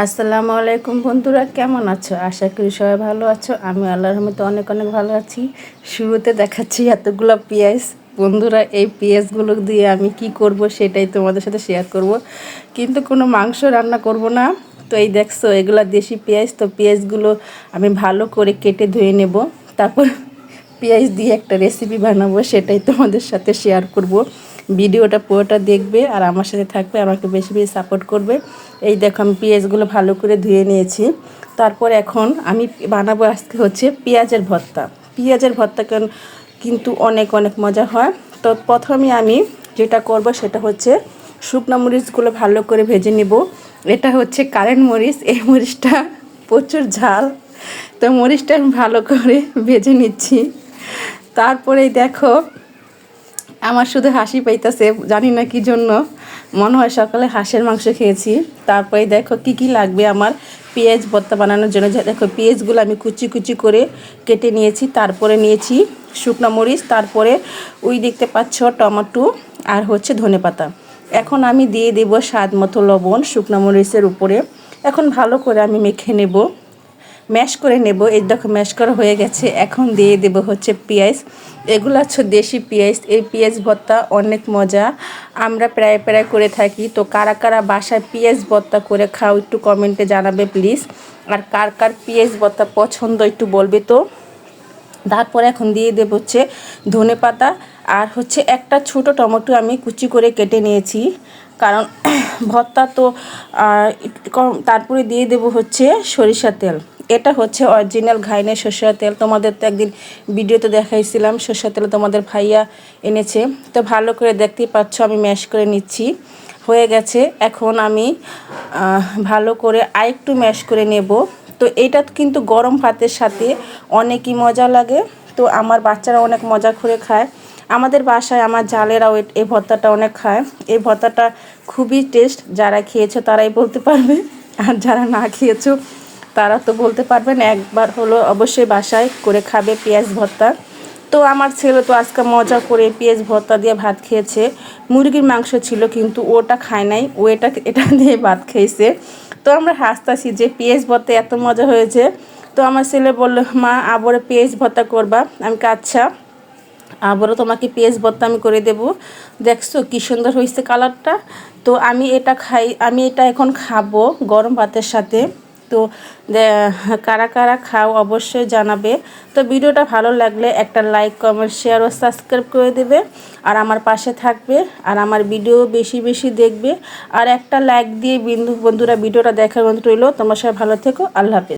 আসসালামু আলাইকুম বন্ধুরা, কেমন আছো? আশা করি সবাই ভালো আছো। আমি আল্লাহর রহমতে অনেক অনেক ভালো আছি। শুরুতে দেখাচ্ছি এতগুলো পেঁয়াজ। বন্ধুরা, এই পেঁয়াজগুলো দিয়ে আমি কি করব সেটাই তোমাদের সাথে শেয়ার করব। কিন্তু কোনো মাংস রান্না করব না। তো এই দেখছ, এগুলা দেশি পেঁয়াজ। তো পেঁয়াজগুলো আমি ভালো করে কেটে ধুয়ে নেব। তারপর পেঁয়াজ দিয়ে একটা রেসিপি বানাবো, সেটাই তোমাদের সাথে শেয়ার করব। ভিডিওটা পুরোটা দেখবে আর আমার সাথে থাকবে, আমাকে বেশি বেশি সাপোর্ট করবে। এই দেখো আমি পেঁয়াজগুলো ভালো করে ধুয়ে নিয়েছি। তারপর এখন আমি বানাবো আজকে হচ্ছে পেঁয়াজের ভর্তা। পেঁয়াজের ভর্তা কিন্তু অনেক অনেক মজা হয়। তো প্রথমে আমি যেটা করব সেটা হচ্ছে শুকনো মরিচগুলো ভালো করে ভেজে নেব। এটা হচ্ছে কারেন্ট মরিচ, এই মরিচটা প্রচুর ঝাল। তো মরিচটা আমি ভালো করে ভেজে নিচ্ছি। তারপরেই দেখো আমার শুধু হাসি পাইতেছে, জানি না কি জন্য। মনে হয় সকালে হাঁসের মাংস খেয়েছি। তারপরে দেখো কি কি লাগবে আমার পেঁয়াজ ভর্তা বানানোর জন্য। দেখো পেঁয়াজগুলো আমি কুচি কুচি করে কেটে নিয়েছি, তারপরে নিয়েছি শুকনো মরিচ, তারপরে ওই দেখতে পাচ্ছ টমেটো আর হচ্ছে ধনে পাতা। এখন আমি দিয়ে দেব স্বাদ মতো লবণ শুকনো মরিচের উপরে। এখন ভালো করে আমি মেখে নেব। ম্যাশ করে নেব। এই দেখো ম্যাশ করা হয়ে গেছে। এখন দিয়ে দেব হচ্ছে পেঁয়াজ। এগুলো হচ্ছে দেশি পেঁয়াজ। এই পেঁয়াজ ভর্তা অনেক মজা। আমরা প্রায় প্রায় করে থাকি। তো কারা কারা বাসায় পেঁয়াজ ভর্তা করে খাও একটু কমেন্টে জানাবে প্লিজ আর কার কার পেঁয়াজ ভর্তা পছন্দ একটু বলবে তো। তারপরে এখন দিয়ে দেব হচ্ছে ধনে পাতা। আর হচ্ছে একটা ছোট টমেটো আমি কুচি করে কেটে নিয়েছি। কারণ ভর্তা তো তারপরে দিয়ে দেব হচ্ছে সরিষা তেল। এটা হচ্ছে অরিজিনাল ঘাইনে সর্ষের তেল। তোমাদের তো একদিন ভিডিওতে দেখাইছিলাম, সর্ষের তেল তোমাদের ভাইয়া এনেছে। তো ভালো করে দেখতেই পাচ্ছ, আমি ম্যাশ করে নিচ্ছি। হয়ে গেছে, এখন আমি ভালো করে আরেকটু ম্যাশ করে নেব। তো এটা কিন্তু গরম ভাতের সাথে অনেকই মজা লাগে। তো আমার বাচ্চারা অনেক মজা করে খায়। আমাদের বাসায় আমার জালেরাও এই ভর্তাটা অনেক খায়। এই ভর্তাটা খুবই টেস্ট যারা খেয়েছো তারাই বলতে পারবে। আর যারা না খেয়েছো তারা তো বলতে পারবেন একবার হলো অবশ্যই বাসায় করে খাবে পেঁয়াজ ভর্তা। তো আমার ছেলে তো আজকে মজা করে পেঁয়াজ ভর্তা দিয়ে ভাত খেয়েছে। মুরগির মাংস ছিল কিন্তু ওটা খায় নাই, ও এটা এটা দিয়ে ভাত খেয়েছে। তো আমরা হাসতাছি যে পেঁয়াজ ভর্তা এত মজা হয়েছে। তো আমার ছেলে বলল, মা আবার পেঁয়াজ ভর্তা করবা? আমি আচ্ছা আবারও তোমাকে পেঁয়াজ ভর্তা আমি করে দেব। দেখছ কী সুন্দর হয়েছে কালারটা? তো আমি এটা খাই, আমি এটা এখন খাব গরম ভাতের সাথে। তো কারা কারা খাও অবশ্যই জানাবে। তো ভিডিওটা ভালো লাগলে একটা লাইক কমেন্ট শেয়ার ও সাবস্ক্রাইব করে দেবে। আর আমার পাশে থাকবে, আর আমার ভিডিও বেশি বেশি দেখবে। আর একটা লাইক দিয়ে বন্ধুরা ভিডিওটা দেখার মতো রইল। তোমার সবাই ভালো থেকো। আল্লাহ হাফেজ।